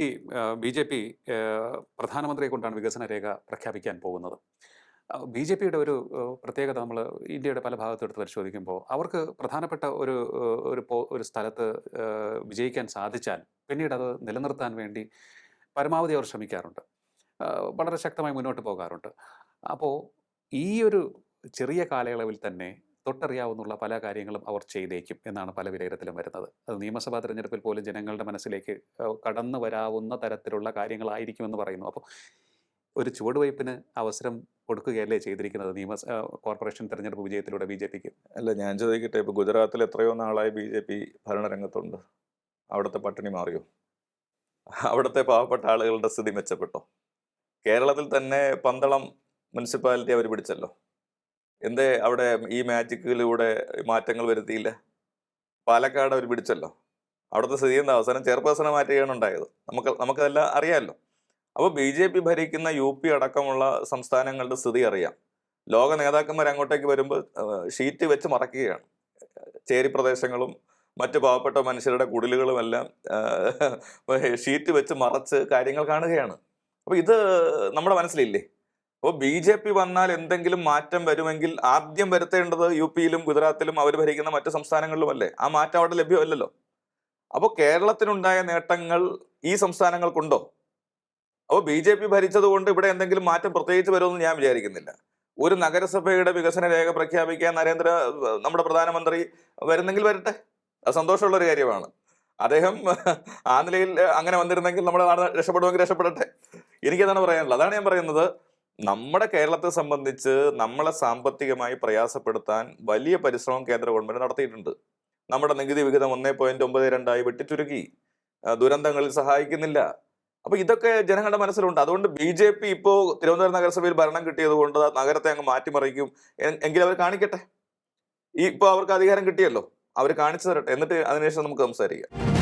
ഈ B J P പ്രധാനമന്ത്രിയെ കൊണ്ടാണ് വികസന രേഖ പ്രഖ്യാപിക്കാൻ പോകുന്നത്. ബി ജെ പിയുടെ ഒരു പ്രത്യേകത നമ്മൾ ഇന്ത്യയുടെ പല ഭാഗത്തെടുത്ത് പരിശോധിക്കുമ്പോൾ അവർക്ക് പ്രധാനപ്പെട്ട ഒരു ഒരു ഒരു സ്ഥലത്ത് വിജയിക്കാൻ സാധിച്ചാൽ പിന്നീട് അത് നിലനിർത്താൻ വേണ്ടി പരമാവധി അവർ ശ്രമിക്കാറുണ്ട്. വളരെ ശക്തമായി മുന്നോട്ട് പോകാറുണ്ട്. അപ്പോൾ ഈ ഒരു ചെറിയ കാലയളവിൽ തന്നെ തൊട്ടറിയാവുന്നുള്ള പല കാര്യങ്ങളും അവർ ചെയ്തേക്കും എന്നാണ് പല വിലയിരുത്തലും വരുന്നത്. അത് നിയമസഭാ തിരഞ്ഞെടുപ്പിൽ പോലും ജനങ്ങളുടെ മനസ്സിലേക്ക് കടന്നു വരാവുന്ന തരത്തിലുള്ള കാര്യങ്ങളായിരിക്കുമെന്ന് പറയുന്നു. അപ്പോൾ ഒരു ചുവടുവയ്പ്പിന് അവസരം കൊടുക്കുകയല്ലേ ചെയ്തിരിക്കുന്നത്? നിയമ കോർപ്പറേഷൻ തെരഞ്ഞെടുപ്പ് വിജയത്തിലൂടെ ബി ജെ പിക്ക്? അല്ല ഞാൻ ചോദിക്കട്ടെ ഇപ്പോൾ ഗുജറാത്തിൽ എത്രയോ നാളായി ബി ജെ പി ഭരണരംഗത്തുണ്ട്. അവിടുത്തെ പട്ടിണി മാറിയോ? അവിടുത്തെ പാവപ്പെട്ട ആളുകളുടെ സ്ഥിതി മെച്ചപ്പെട്ടോ? കേരളത്തിൽ തന്നെ പന്തളം മുനിസിപ്പാലിറ്റി അവർ പിടിച്ചല്ലോ? എന്തേ അവിടെ ഈ മാജിക്കിലൂടെ മാറ്റങ്ങൾ വരുത്തിയില്ല? പാലക്കാട് അവർ പിടിച്ചല്ലോ. അവിടുത്തെ സ്ഥിതി എന്താ? അവസാനം ചെയർപേഴ്സണെ മാറ്റുകയാണ് ഉണ്ടായത്. നമുക്ക് നമുക്കതെല്ലാം അറിയാമല്ലോ അപ്പോൾ ബി ജെ പി ഭരിക്കുന്ന യു പി അടക്കമുള്ള സംസ്ഥാനങ്ങളുടെ സ്ഥിതി അറിയാം. ലോക നേതാക്കന്മാർ അങ്ങോട്ടേക്ക് വരുമ്പോൾ ഷീറ്റ് വെച്ച് മറക്കുകയാണ്. ചേരി പ്രദേശങ്ങളും മറ്റ് പാവപ്പെട്ട മനുഷ്യരുടെ കുടിലുകളുമെല്ലാം ഷീറ്റ് വെച്ച് മറച്ച് കാര്യങ്ങൾ കാണുകയാണ്. അപ്പോൾ ഇത് നമ്മുടെ മനസ്സിലില്ലേ? അപ്പോൾ ബി ജെ പി വന്നാൽ എന്തെങ്കിലും മാറ്റം വരുമെങ്കിൽ ആദ്യം വരുത്തേണ്ടത് യു പിയിലും ഗുജറാത്തിലും അവർ ഭരിക്കുന്ന മറ്റു സംസ്ഥാനങ്ങളിലുമല്ലേ? ആ മാറ്റം അവിടെ ലഭ്യമല്ലല്ലോ. അപ്പോൾ കേരളത്തിനുണ്ടായ നേട്ടങ്ങൾ ഈ സംസ്ഥാനങ്ങൾക്കുണ്ടോ? അപ്പോൾ ബി ജെ പി ഭരിച്ചത് കൊണ്ട് ഇവിടെ എന്തെങ്കിലും മാറ്റം പ്രത്യേകിച്ച് വരുമെന്ന് ഞാൻ വിചാരിക്കുന്നില്ല. ഒരു നഗരസഭയുടെ വികസന രേഖ പ്രഖ്യാപിക്കാൻ നരേന്ദ്ര നമ്മുടെ പ്രധാനമന്ത്രി വരുന്നെങ്കിൽ വരട്ടെ. അത് സന്തോഷമുള്ള ഒരു കാര്യമാണ്. അദ്ദേഹം ആ നിലയിൽ അങ്ങനെ വന്നിരുന്നെങ്കിൽ നമ്മുടെ നാട് രക്ഷപ്പെടുമെങ്കിൽ രക്ഷപ്പെടട്ടെ. എനിക്കതാണ് പറയാനുള്ളത്. അതാണ് ഞാൻ പറയുന്നത്. നമ്മുടെ കേരളത്തെ സംബന്ധിച്ച് നമ്മളെ സാമ്പത്തികമായി പ്രയാസപ്പെടുത്താൻ വലിയ പരിശ്രമം കേന്ദ്ര ഗവൺമെന്റ് നടത്തിയിട്ടുണ്ട്. നമ്മുടെ നികുതി വിഹിതം ഒന്നേ പോയിന്റ് ഒമ്പത് രണ്ടായി വെട്ടിച്ചുരുക്കി. ദുരന്തങ്ങളിൽ സഹായിക്കുന്നില്ല. അപ്പൊ ഇതൊക്കെ ജനങ്ങളുടെ മനസ്സിലുണ്ട്. അതുകൊണ്ട് ബി ജെ പി ഇപ്പോ തിരുവനന്തപുരം നഗരസഭയിൽ ഭരണം കിട്ടിയത് കൊണ്ട് നഗരത്തെ അങ്ങ് മാറ്റിമറിക്കും. എങ്കിൽ അവർ കാണിക്കട്ടെ? ഈ ഇപ്പൊ അവർക്ക് അധികാരം കിട്ടിയല്ലോ. അവർ കാണിച്ചു തരട്ടെ. എന്നിട്ട് അതിനുശേഷം നമുക്ക് സംസാരിക്കാം.